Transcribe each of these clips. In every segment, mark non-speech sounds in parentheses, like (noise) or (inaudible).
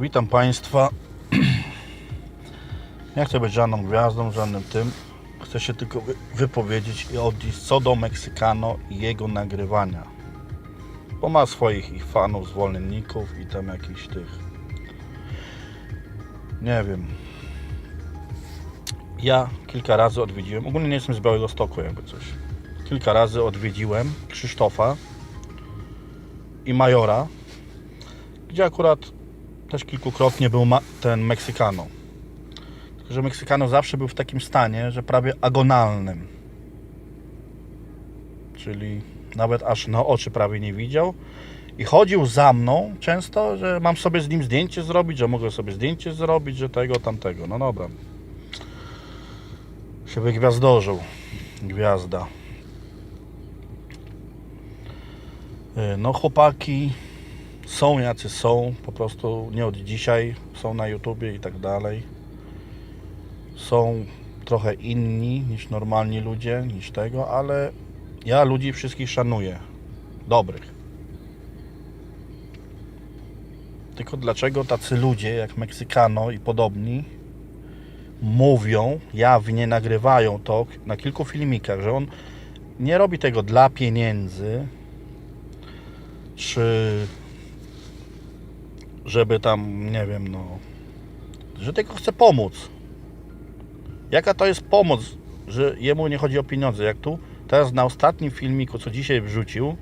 Witam Państwa. (clears throat) Nie chcę być żadną gwiazdą, żadnym tym. Chcę się tylko wy- wypowiedzieć i odnieść co do Meksykano i jego nagrywania. Bo ma swoich ich fanów, zwolenników i tam jakichś tych. Nie wiem. Ja kilka razy odwiedziłem, ogólnie nie jestem z Białego Stoku jakby coś. Kilka razy odwiedziłem Krzysztofa i Majora, gdzie akurat też kilkukrotnie był ten Meksykano. Tylko, że Meksykano zawsze był w takim stanie, że prawie agonalnym. Czyli nawet aż na oczy prawie nie widział. I chodził za mną często, że mam sobie z nim zdjęcie zrobić, że mogę sobie zdjęcie zrobić, że tego, tamtego. No dobra. Się wygwiazdorzył. Gwiazda. Y, No chłopaki są jacy są, po prostu nie od dzisiaj, są na YouTubie i tak dalej. Są trochę inni niż normalni ludzie, niż tego, ale ja ludzi wszystkich szanuję. Dobrych. Tylko dlaczego tacy ludzie jak Meksykano i podobni mówią, jawnie nagrywają to na kilku filmikach, że on nie robi tego dla pieniędzy, czy żeby tam, nie wiem, no, że tylko chce pomóc. Jaka to jest pomoc, że jemu nie chodzi o pieniądze? Jak tu teraz na ostatnim filmiku, co dzisiaj wrzucił,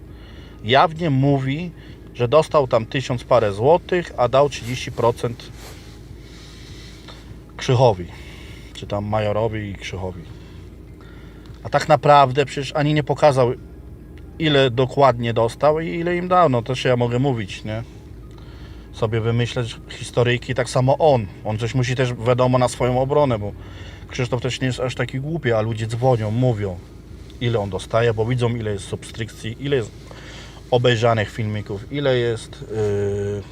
jawnie mówi, że dostał tam tysiąc parę złotych, a dał 30% Krzychowi, czy tam Majorowi i Krzychowi. A tak naprawdę przecież ani nie pokazał, ile dokładnie dostał i ile im dał. No też ja mogę mówić, nie? Sobie wymyśleć historyjki, tak samo on. On coś musi też, wiadomo, na swoją obronę, bo Krzysztof też nie jest aż taki głupi, a ludzie dzwonią, mówią, ile on dostaje, bo widzą, ile jest subskrypcji, ile jest obejrzanych filmików, ile jest yy,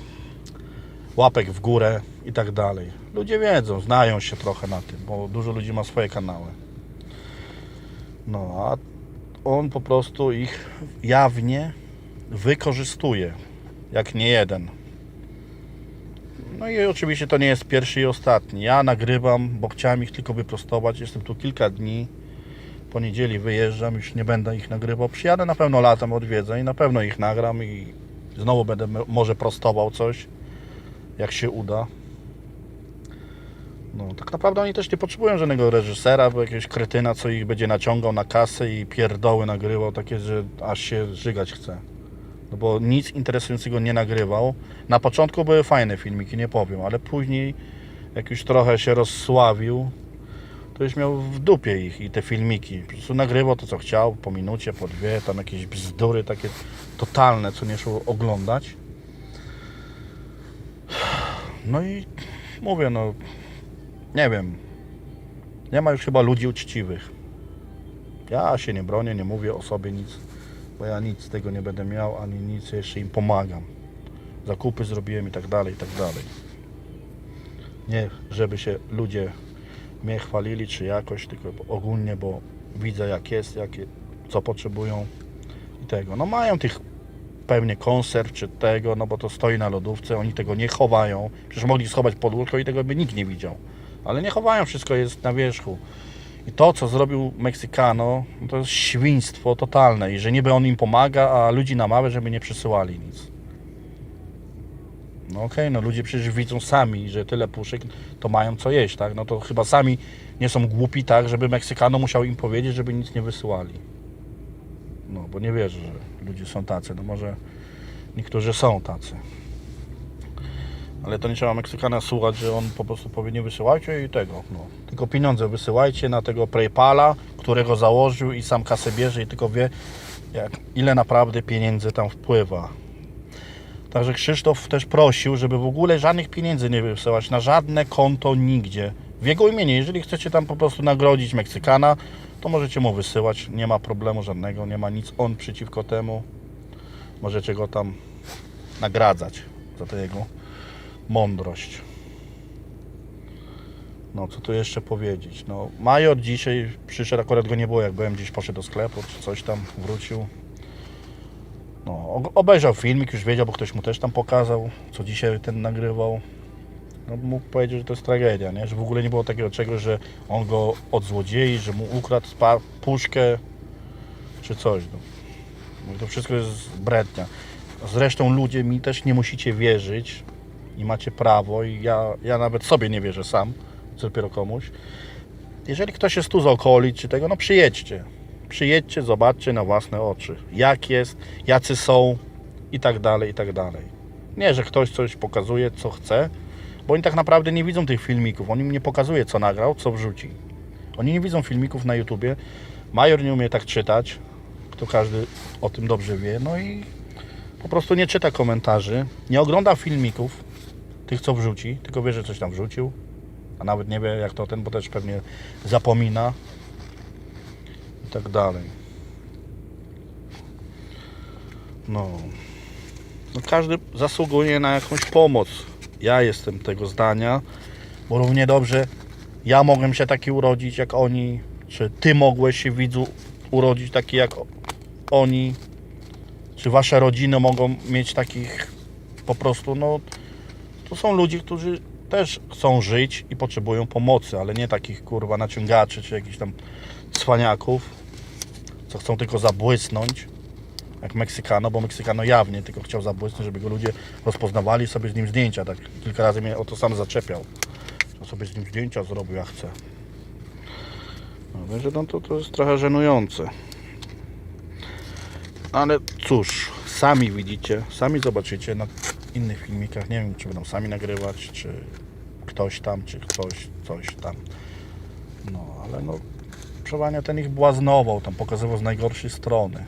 łapek w górę i tak dalej. Ludzie wiedzą, znają się trochę na tym, bo dużo ludzi ma swoje kanały. No, a on po prostu ich jawnie wykorzystuje, jak nie jeden. No i oczywiście to nie jest pierwszy i ostatni. Ja nagrywam, bo chciałem ich tylko wyprostować. Jestem tu kilka dni. Po niedzieli wyjeżdżam, już nie będę ich nagrywał. Przyjadę na pewno latem, odwiedzę i na pewno ich nagram i znowu będę może prostował coś, jak się uda. No, tak naprawdę oni też nie potrzebują żadnego reżysera, bo jakiegoś kretyna, co ich będzie naciągał na kasę i pierdoły nagrywał, takie, że aż się żygać chce. No bo nic interesującego nie nagrywał. Na początku były fajne filmiki, nie powiem, ale później, jak już trochę się rozsławił, to już miał w dupie ich i te filmiki. Po prostu nagrywał to, co chciał, po minucie, po dwie, tam jakieś bzdury takie totalne, co nie szło oglądać. No i mówię, no nie wiem. Nie ma już chyba ludzi uczciwych. Ja się nie bronię, nie mówię o sobie nic, bo ja nic z tego nie będę miał, ani nic jeszcze im pomagam. Zakupy zrobiłem i tak dalej, i tak dalej. Nie, żeby się ludzie mnie chwalili, czy jakoś, tylko ogólnie, bo widzę jak jest, jakie, co potrzebują i tego. No mają tych pewnie konserw czy tego, no bo to stoi na lodówce, oni tego nie chowają. Przecież mogli schować pod łóżko i tego by nikt nie widział. Ale nie chowają, wszystko jest na wierzchu. I to, co zrobił Meksykano, no to jest świństwo totalne. I że niby on im pomaga, a ludzi namawia, żeby nie przysyłali nic. No okej, no ludzie przecież widzą sami, że tyle puszek, to mają co jeść, tak? No to chyba sami nie są głupi tak, żeby Meksykano musiał im powiedzieć, żeby nic nie wysyłali. No, bo nie wierzę, że ludzie są tacy. No może niektórzy są tacy. Ale to nie trzeba Meksykana słuchać, że on po prostu powie nie wysyłajcie i tego. No. Tylko pieniądze wysyłajcie na tego Paypala, którego założył i sam kasę bierze i tylko wie, jak, ile naprawdę pieniędzy tam wpływa. Także Krzysztof też prosił, żeby w ogóle żadnych pieniędzy nie wysyłać na żadne konto nigdzie. W jego imieniu, jeżeli chcecie tam po prostu nagrodzić Meksykana, to możecie mu wysyłać, nie ma problemu żadnego, nie ma nic on przeciwko temu. Możecie go tam nagradzać za tę jego mądrość. No, co tu jeszcze powiedzieć? No, Major dzisiaj przyszedł, akurat go nie było, jak byłem gdzieś, poszedł do sklepu, czy coś tam, wrócił. No, obejrzał filmik, już wiedział, bo ktoś mu też tam pokazał, co dzisiaj ten nagrywał. no mógł powiedzieć, że to jest tragedia, nie? Że w ogóle nie było takiego czegoś, że on go od złodziei, że mu ukradł puszkę czy coś. No. To wszystko jest brednia. Zresztą ludzie mi też nie musicie wierzyć i macie prawo i ja, ja nawet sobie nie wierzę sam, co dopiero komuś. Jeżeli ktoś jest tu z okolic czy tego, no przyjedźcie. Przyjedźcie, zobaczcie na własne oczy, jak jest, jacy są i tak dalej, i tak dalej. Nie, że ktoś coś pokazuje, co chce, bo oni tak naprawdę nie widzą tych filmików. On im nie pokazuje, co nagrał, co wrzuci. Oni nie widzą filmików na YouTubie. Major nie umie tak czytać, to każdy o tym dobrze wie. No i po prostu nie czyta komentarzy, nie ogląda filmików, tych co wrzuci, tylko wie, że coś tam wrzucił, a nawet nie wie jak to ten, bo też pewnie zapomina i tak dalej. No. no każdy zasługuje na jakąś pomoc. Ja jestem tego zdania, bo równie dobrze ja mogłem się taki urodzić jak oni, czy ty mogłeś się widzu urodzić taki jak oni, czy wasze rodziny mogą mieć takich po prostu, no to są ludzie, którzy też chcą żyć i potrzebują pomocy, ale nie takich kurwa naciągaczy, czy jakichś tam cwaniaków, co chcą tylko zabłysnąć, jak Meksykano, bo Meksykano jawnie tylko chciał zabłysnąć, żeby go ludzie rozpoznawali, sobie z nim zdjęcia, tak kilka razy mnie o to sam zaczepiał, że sobie z nim zdjęcia zrobił, jak chce. No, więc no to, to jest trochę żenujące. Ale cóż, sami widzicie, sami zobaczycie na innych filmikach. Nie wiem, czy będą sami nagrywać, czy ktoś tam, czy ktoś, coś tam. No, ale no, przewania ten ich błaznował, tam pokazywał z najgorszej strony.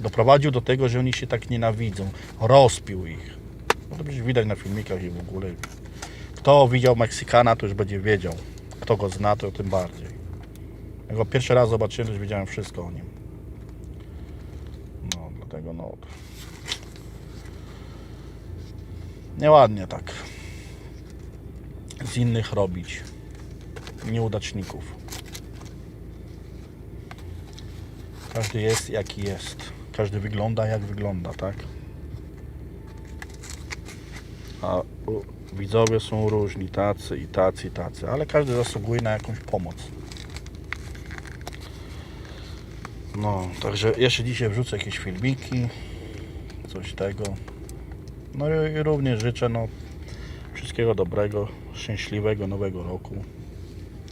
Doprowadził do tego, że oni się tak nienawidzą. Rozpił ich. No to przecież widać na filmikach i w ogóle. Kto widział Meksykana, to już będzie wiedział. Kto go zna, to tym bardziej. Jak go pierwszy raz zobaczyłem, już wiedziałem wszystko o nim. No, dlatego no... Nieładnie tak. Z innych robić. Nieudaczników. Każdy jest jaki jest. Każdy wygląda jak wygląda, tak? A widzowie są różni, tacy i tacy i tacy, ale każdy zasługuje na jakąś pomoc. No, także jeszcze dzisiaj wrzucę jakieś filmiki, coś tego. No i również życzę no, wszystkiego dobrego, szczęśliwego nowego roku.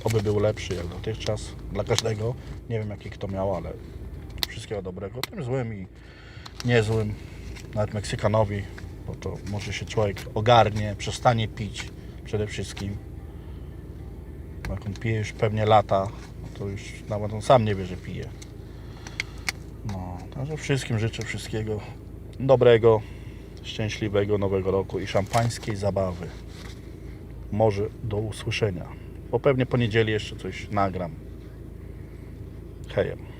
Oby był lepszy jak dotychczas dla każdego. Nie wiem jaki kto miał, ale wszystkiego dobrego. Tym złym i niezłym, nawet Meksykanowi, bo to może się człowiek ogarnie, przestanie pić przede wszystkim. Jak on pije już pewnie lata, no to już nawet on sam nie wie, że pije. No, także wszystkim życzę wszystkiego dobrego, szczęśliwego nowego roku i szampańskiej zabawy. Może do usłyszenia. Bo pewnie po niedzieli jeszcze coś nagram. Hejem.